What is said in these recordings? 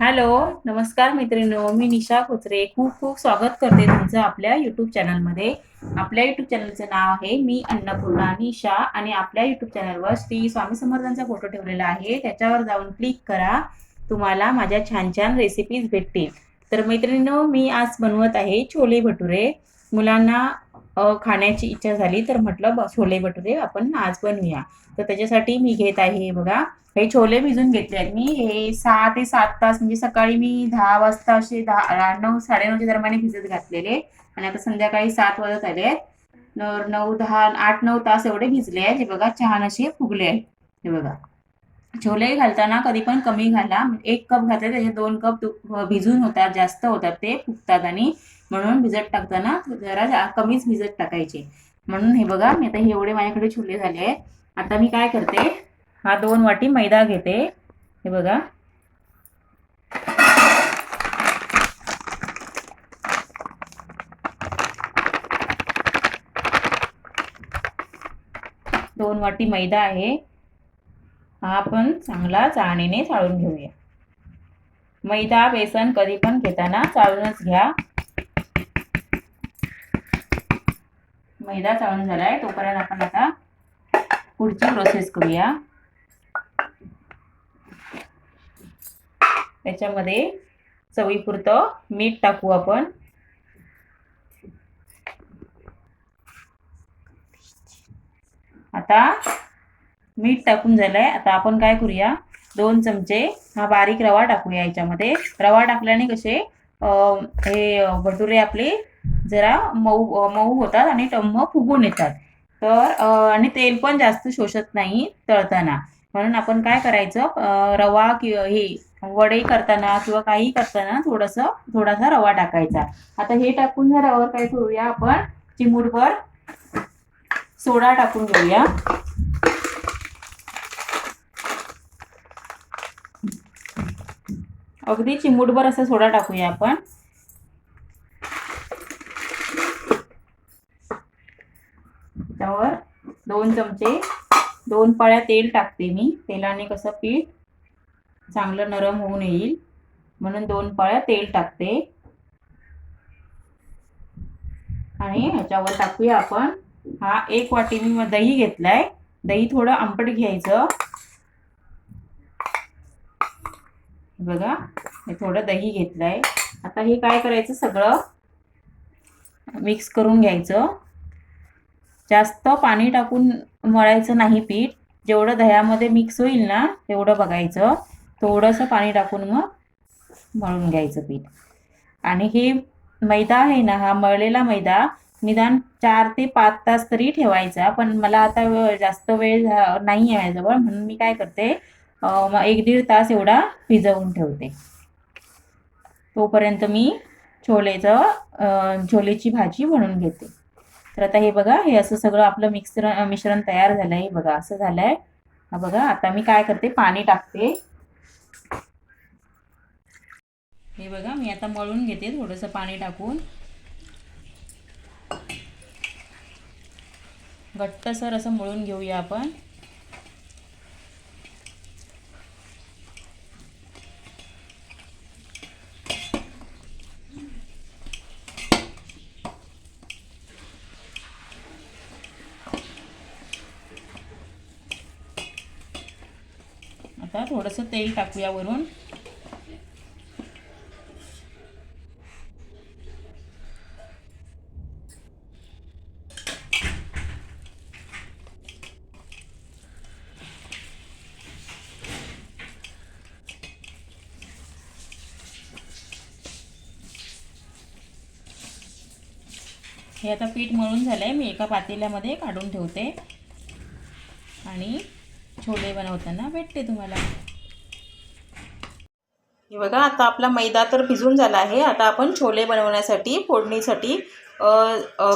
Hello नमस्कार मैत्रिणींनो मी निशा खोचरे खूप खूप स्वागत करते तुमचं आपल्या युट्यूब चॅनलमध्ये आपल्या युट्यूब चॅनलचं नाव आहे मी अन्नपूर्णा निशा आणि आपल्या युट्यूब चॅनलवर श्री स्वामी समर्थांचा फोटो ठेवलेला आहे. त्याच्यावर जाऊन क्लिक करा. तुम्हाला माझ्या छान छान रेसिपीज भेटतील. तर मैत्रिणींनो मी आज बनवत आहे छोले भटुरे. मुलांना खाण्याची इच्छा झाली तर म्हटलं छोले भटुरे आपण आज बनवूया. तर त्याच्यासाठी मी घेत आहे हे बघा. हे छोले भिजून घेतले आहेत मी. हे सहा ते सात तास म्हणजे सकाळी मी दहा वाजता असे दहा नऊ साडेनऊच्या दरम्यान भिजत घातलेले. आणि आता संध्याकाळी सात वाजत आले आहेत. नऊ नऊ दहा आठ नऊ तास एवढे भिजले आहेत. हे बघा छान असे फुगले आहेत. हे बघा. छोले घालताना कधी पण कमी घाला. एक कप घातले त्याचे दोन कप भिजून होतात जास्त होतात ते फुगतात आणि म्हणून भिजत टाकताना जरा कमीच भिजत टाकायचे. म्हणून हे बघा मी आता हे एवढे माझ्याकडे छोले झाले आहेत. आता मी काय करते हा दोन वाटी मैदा घेते. हे बघा. दोन वाटी मैदा आहे. हा आपण चांगला चाळणीने चाळून घेऊया. मैदा बेसन कधी पण घेताना चाळूनच घ्या. मैदा चाळून झालाय तोपर्यंत आपण आता पुढची प्रोसेस करूया. त्याच्यामध्ये चवीपुरतं मीठ टाकू आपण. आता मीठ टाकून झालंय. आता आपण काय करूया? दोन चमचे हा बारीक रवा टाकूया याच्यामध्ये. रवा टाकल्याने कसे हे भटुरे आपले जरा मऊ मऊ होतात आणि टम्म फुगून येतात. तर आणि तेल पण जास्त शोषत नाही तळताना. म्हणून आपण काय करायचं रवा कि हे वडे करताना किंवा काही करताना थोडंसं थोडासा रवा टाकायचा. आता हे टाकून झाल्यावर काय करूया आपण? चिमूटभर सोडा टाकून घेऊया. अगदी चिमूटभर असा सोडा टाकूया आपण. दोन चमचे दोन पळ्या तेल टाकते मी. तेलाने कसं पीठ चांगलं नरम होऊन येईल. म्हणून दोन पळ्या तेल टाकते. आणि ह्याच्यावर टाकूया आपण. हा एक वाटी मी दही घेतलाय. दही थोडं आंबट घ्यायचं. बघा हे थोडं दही घेतलंय. आता हे काय करायचं सगळं? मिक्स करून घ्यायचं. जास्त पाणी टाकून मळायचं नाही पीठ. जेवढं दह्यामध्ये मिक्स होईल ना तेवढं बघायचं. थोडंसं पाणी टाकून मग मळून घ्यायचं पीठ. आणि हे मैदा आहे ना हा मळलेला मैदा निदान चार ते पाच तास तरी ठेवायचा. पण मला आता जास्त वेळ नाही आहे जवळ म्हणून मी काय करते मग एक दीड तास एवढा भिजवून ठेवते. तोपर्यंत मी छोलेचं छोलेची भाजी म्हणून घेते. तर आता हे बघा हे असं सगळं आपलं मिक्सर मिश्रण तयार झालं आहे बघा असं झालं आहे हा बघा आता मी काय करते? पाणी टाकते. हे बघा मी आता मळून घेते थोडंसं पाणी टाकून. घट्टसर असं मळून घेऊया आपण. आता थोडंसं तेल टाकूया वरून हे आता पीठ मळून झालंय. मी एका पातेल्यामध्ये काढून ठेवते. छोले बनवताना भेटते तुम्हाला. हे बघा आता आपला मैदा तर भिजून झाला आहे. आता आपण छोले बनवण्यासाठी फोडणीसाठी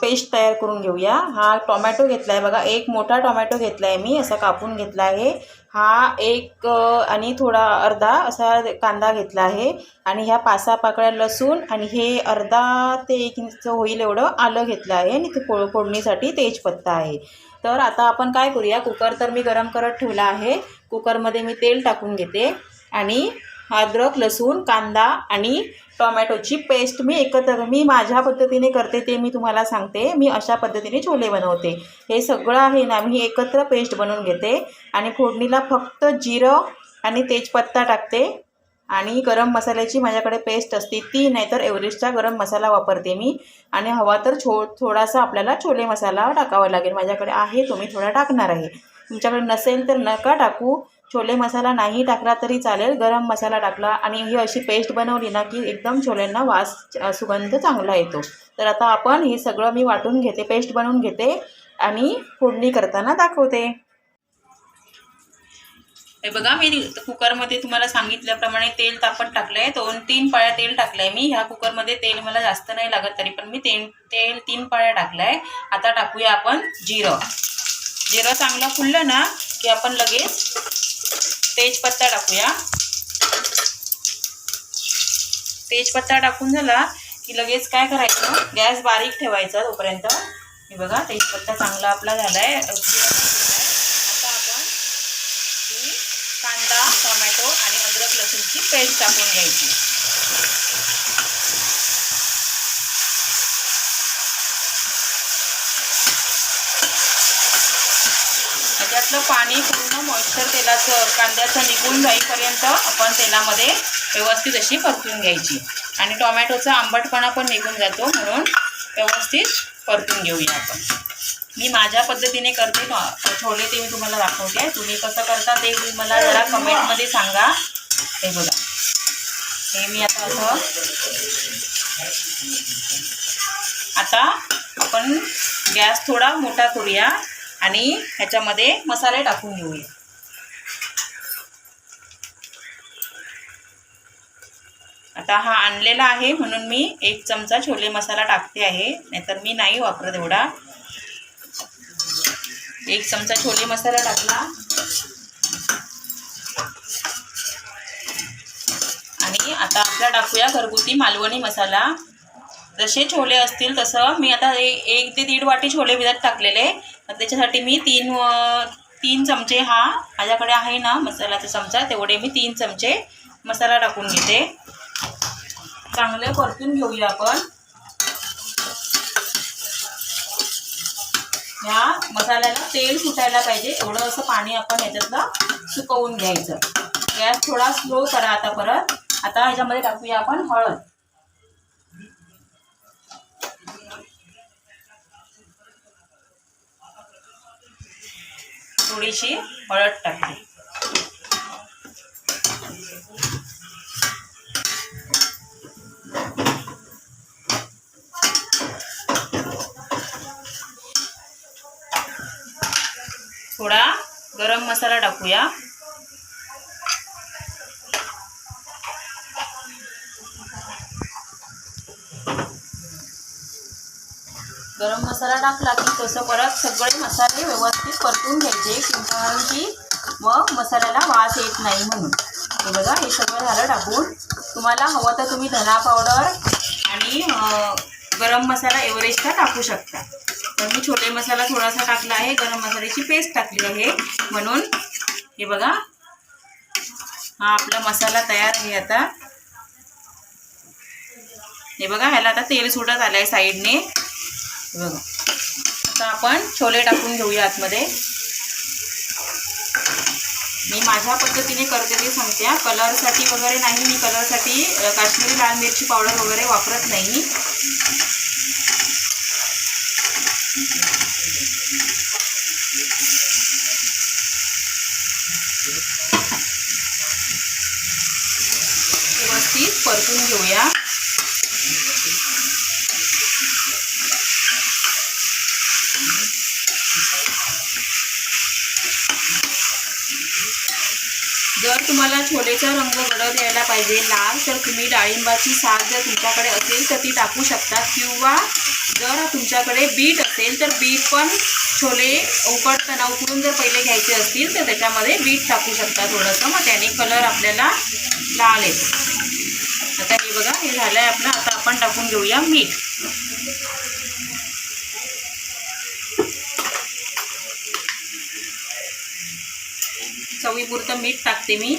पेस्ट तयार करून घेऊया. हा टोमॅटो घेतला आहे बघा. एक मोठा टोमॅटो घेतला आहे मी असा कापून घेतला आहे. हा एक आणि थोडा अर्धा असा कांदा घेतला आहे. आणि ह्या पाच सहा पाकळ्या लसूण आणि हे अर्धा ते एक इंच होईल एवढं आलं घेतलं आहे. आणि ते फोडणीसाठी तेजपत्ता आहे. तर आता आपण काय करूया? कुकर तर मी गरम करत ठेवला आहे. कुकरमध्ये मी तेल टाकून घेते आणि अद्रक लसूण कांदा आणि टोमॅटोची पेस्ट मी एकत्र मी माझ्या पद्धतीने करते ते मी तुम्हाला सांगते. मी अशा पद्धतीने छोले बनवते. हे सगळं आहे ना मी एकत्र पेस्ट बनवून घेते आणि फोडणीला फक्त जिरं आणि तेजपत्ता टाकते. आणि गरम मसाल्याची माझ्याकडे पेस्ट असते ती नाहीतर एव्हरेस्टचा गरम मसाला वापरते मी. आणि हवा तर छो थोडासा आपल्याला छोले मसाला टाकावा लागेल. माझ्याकडे आहे तो मी थोडा टाकणार आहे. तुमच्याकडे नसेल तर नका टाकू. छोले मसाला नाही टाकला तरी चालेल. गरम मसाला टाकला आणि ही अशी पेस्ट बनवली ना की एकदम छोल्यांना वास सुगंध चांगला येतो. तर आता आपण हे सगळं मी वाटून घेते पेस्ट बनवून घेते आणि फोडणी करताना दाखवते. हे बघा मी कुकरमध्ये तुम्हाला सांगितल्याप्रमाणे तेल तापत टाकलं आहे दोन तीन पाळ्या तेल टाकलं आहे मी. ह्या कुकरमध्ये तेल मला जास्त नाही लागत तरी पण मी तेल तेल तीन पाळ्या टाकलं आहे आता टाकूया आपण जिरं. जिरं चांगलं फुललं ना की आपण लगेच तेजपत्ता टाकूया. तेजपत्ता टाकून झाला की लगेच काय करायचं? गॅस बारीक ठेवायचा तोपर्यंत. हे बघा तेजपत्ता चांगला आपला झाला आहे आता आपण ही कांदा टोमॅटो आणि अद्रक लसूणची पेस्ट टाकून घ्यायची. त्याच्यातलं पाणी पूर्ण मॉइश्चर तेलाचं कांद्याचं निघून जाईपर्यंत आपण तेलामध्ये व्यवस्थित अशी परतून घ्यायची. आणि टोमॅटोचा आंबटपणा पण निघून जातो म्हणून व्यवस्थित परतून घेऊया आपण. मी माझ्या पद्धतीने करते. छोले ते मी तुम्हाला दाखवते. तुम्ही कसं करता ते तुम्ही मला जरा कमेंटमध्ये सांगा. हे बघा. हे मी आता असं आता आपण गॅस थोडा मोठा करूया आणि ह्याच्यामध्ये मसाले टाकून घेऊया. आता हा आणलेला आहे म्हणून मी एक चमचा छोले मसाला टाकते आहे नाहीतर मी नाही वापरत एवढा. एक चमचा छोले मसाला टाकला. आणि आता आपला टाकूया घरगुती मालवणी मसाला. जसे छोले असतील तसं. मी आता ए- एक ते दीड वाटी छोले भिजत टाकलेले. तर त्याच्यासाठी मी तीन तीन चमचे हा माझ्याकडे आहे ना मसाल्याचा चमचा तेवढे मी तीन चमचे मसाला टाकून घेते. चांगले परतून घेऊया आपण. ह्या मसाल्याला तेल सुटायला पाहिजे. एवढं असं पाणी आपण ह्याच्यातलं सुकवून घ्यायचं. गॅस थोडा स्लो करा आता परत. आता ह्याच्यामध्ये टाकूया आपण हळद. थोडीशी हळद टाकली. थोडा गरम मसाला टाकूया. मसाला टाकला की तसं परत सगळे मसाले व्यवस्थित परतून घ्यायचे. कारण की मग मसाल्याला वास येत नाही म्हणून. हे बघा हे सगळं झालं टाकून. तुम्हाला हवं तर तुम्ही धना पावडर आणि गरम मसाला एव्हरेजचा टाकू शकता. तर मी छोले मसाला थोडासा टाकला आहे. गरम मसाल्याची पेस्ट टाकली आहे म्हणून. हे बघा. हा आपला मसाला तयार आहे आता. हे बघा ह्याला आता तेल सुटत आलं आहे साईडने. हे बघा. आता आपण छोले टाकून घेऊया आतमध्ये. मी माझ्या पद्धतीने करते ते सांगते कलरसाठी वगैरे नाही मी कलरसाठी काश्मीरी लाल मिरची पावडर वगैरे वापरत नाही व्यवस्थित परतून घेऊया. जर तुम्हाला छोलेचा रंग गडद यायला पाहिजे लाल तर तुम्ही डाळिंबाची साल जर तुमच्याकडे असेल तर ती टाकू शकता. किंवा जर तुमच्याकडे बीट असेल तर बीट पण छोले उकडताना उकडून जर पहिले घ्यायचे असतील तर त्याच्यामध्ये बीट टाकू शकता थोडंसं. मग त्याने कलर आपल्याला लाल येतो. आता हे बघा हे झालं आहे आपलं. आता आपण टाकून घेऊया मीठ. चवीपुरतं मीठ टाकते मी.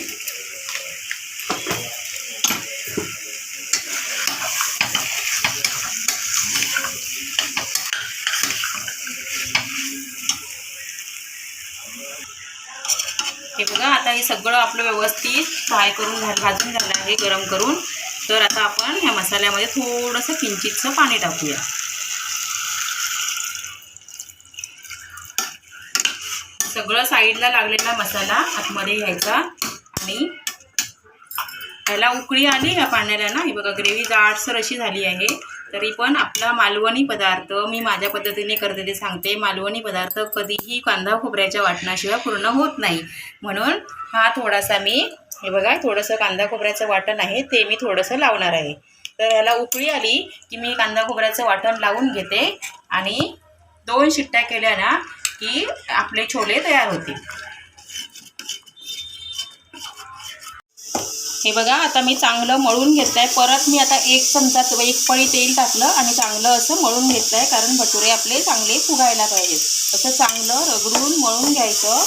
हे बघा आता हे सगळं आपलं व्यवस्थित फ्राय करून झालं भाजून झालं आहे गरम करून. तर आता आपण ह्या मसाल्यामध्ये थोडंसं किंचितचं पाणी टाकूया. सगळं साईडला लागलेला मसाला आतमध्ये घ्यायचा आणि ह्याला उकळी आली ह्या पाण्याला ना. ही बघा ग्रेव्ही जाडसर अशी झाली आहे. तरी पण आपला मालवणी पदार्थ मी माझ्या पद्धतीने करते ते सांगते. मालवणी पदार्थ कधीही कांदा खोबऱ्याच्या वाटणाशिवाय पूर्ण होत नाही. म्हणून हा थोडासा मी हे बघा थोडंसं कांदा खोबऱ्याचं वाटण आहे ते मी थोडंसं लावणार आहे. तर ह्याला उकळी आली की मी कांदा खोबऱ्याचं वाटण लावून घेते. आणि दोन शिट्ट्या केल्या ना की आपले छोले तयार होतील. हे बघा आता मी चांगलं मळून घेतलं आहे परत मी आता एक चमचा एक पळी तेल टाकलं आणि चांगलं असं मळून घेतलं आहे कारण भटुरे आपले चांगले फुगायला पाहिजेत. असं चांगलं रगडून मळून घ्यायचं.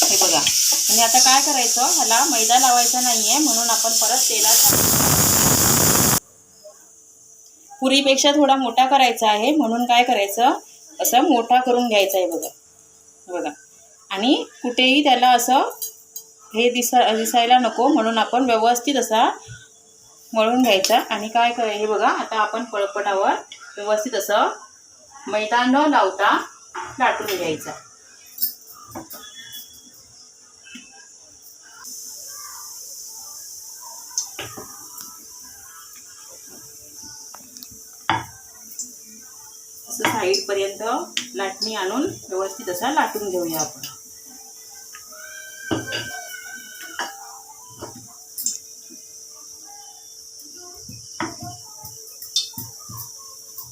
हे बघा. आणि आता काय करायचं? ह्याला मैदा लावायचा नाही आहे म्हणून आपण परत तेलाचा पुरीपेक्षा थोडा मोठा करायचा आहे म्हणून काय करायचं? असं मोठा करून घ्यायचा आहे बघा. बघा. आणि कुठेही त्याला असं हे दिसा दिसायला नको म्हणून आपण व्यवस्थित असा मळून घ्यायचा. आणि काय कर हे बघा आता आपण पळपटावर व्यवस्थित असं मैदा न लावता लाटून घ्यायचा. असं साईडपर्यंत लाटणी आणून व्यवस्थित असा लाटून घेऊया आपण.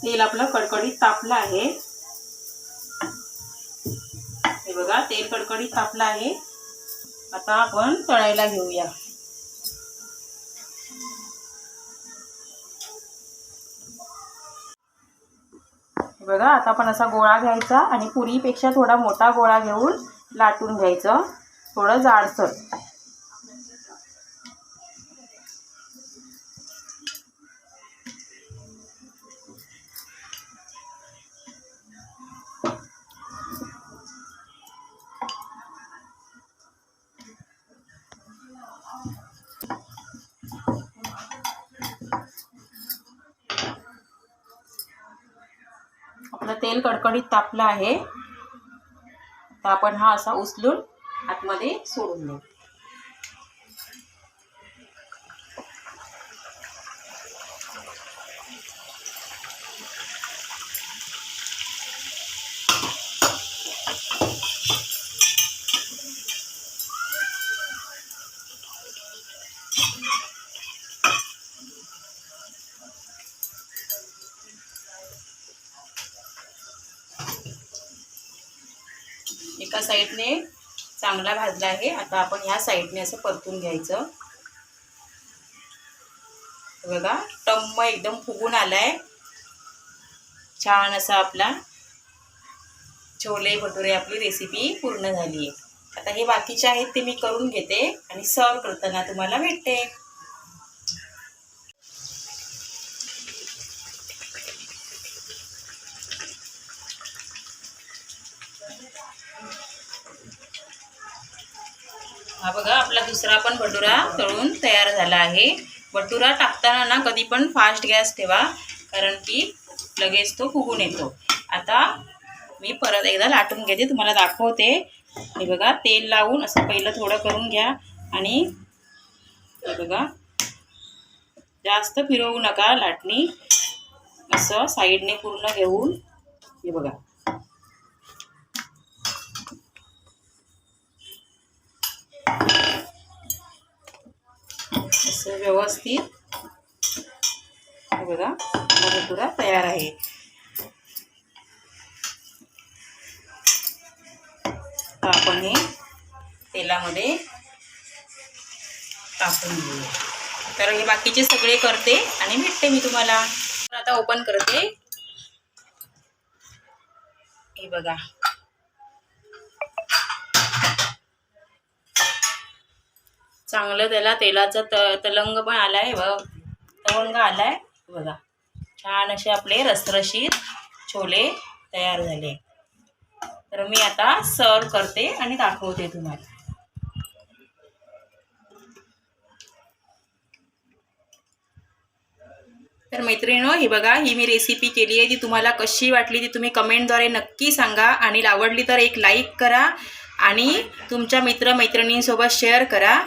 तेल आपलं कडकडीत तापलं आहे. हे बघा तेल कडकडीत तापलं आहे. आता आपण तळायला घेऊया. बघा आता आपण असा गोळा घ्यायचा आणि पुरीपेक्षा थोडा मोठा गोळा घेऊन लाटून घ्यायचं. थोडं जाडसर. तेल कडकडीत तापलं आहे. तर आपण हा असा उचलून आतमध्ये सोडून देऊ. एका साईडने चांगला भाजला आहे. आता आपण ह्या साईडने असं परतून घ्यायचं. बघा टम्म एकदम फुगून आलाय. छान असा आपला छोले भटुरे आपली रेसिपी पूर्ण झाली आहे. आता हे बाकीचे आहेत ते मी करून घेते आणि सर्व करताना तुम्हाला भेटते. हा बघा आपला दुसरा पण भटुरा तळून तयार झाला आहे. भटुरा टाकताना ना कधी पण फास्ट गॅस ठेवा कारण की लगेच तो फुगून येतो. आता मी परत एकदा लाटून घेते तुम्हाला दाखवते. हे बघा तेल लावून असं पहिलं थोडं करून घ्या आणि हे बघा जास्त फिरवू नका लाटणी. असं साईडने पूर्ण घेऊन हे बघा. असं व्यवस्थित. हे बघा आपला तयार आहे. आपण हे तेलामध्ये टाकून घेऊया तर हे बाकीचे सगळे करते आणि भेटते मी तुम्हाला. आता ओपन करते. हे बघा. चांगलं त्याला तेलाचा त तलंग पण आलाय व तवंग आलाय. बघा. छान असे आपले रसरशीत छोले तयार झाले. तर मी आता सर्व करते आणि दाखवते तुम्हाला. तर मैत्रिणीनो ही बघा ही मी रेसिपी केली आहे. ती तुम्हाला कशी वाटली ती तुम्ही कमेंटद्वारे नक्की सांगा. आणि आवडली तर एक लाईक करा. आणि तुमच्या मित्रमैत्रिणींसोबत शेअर करा.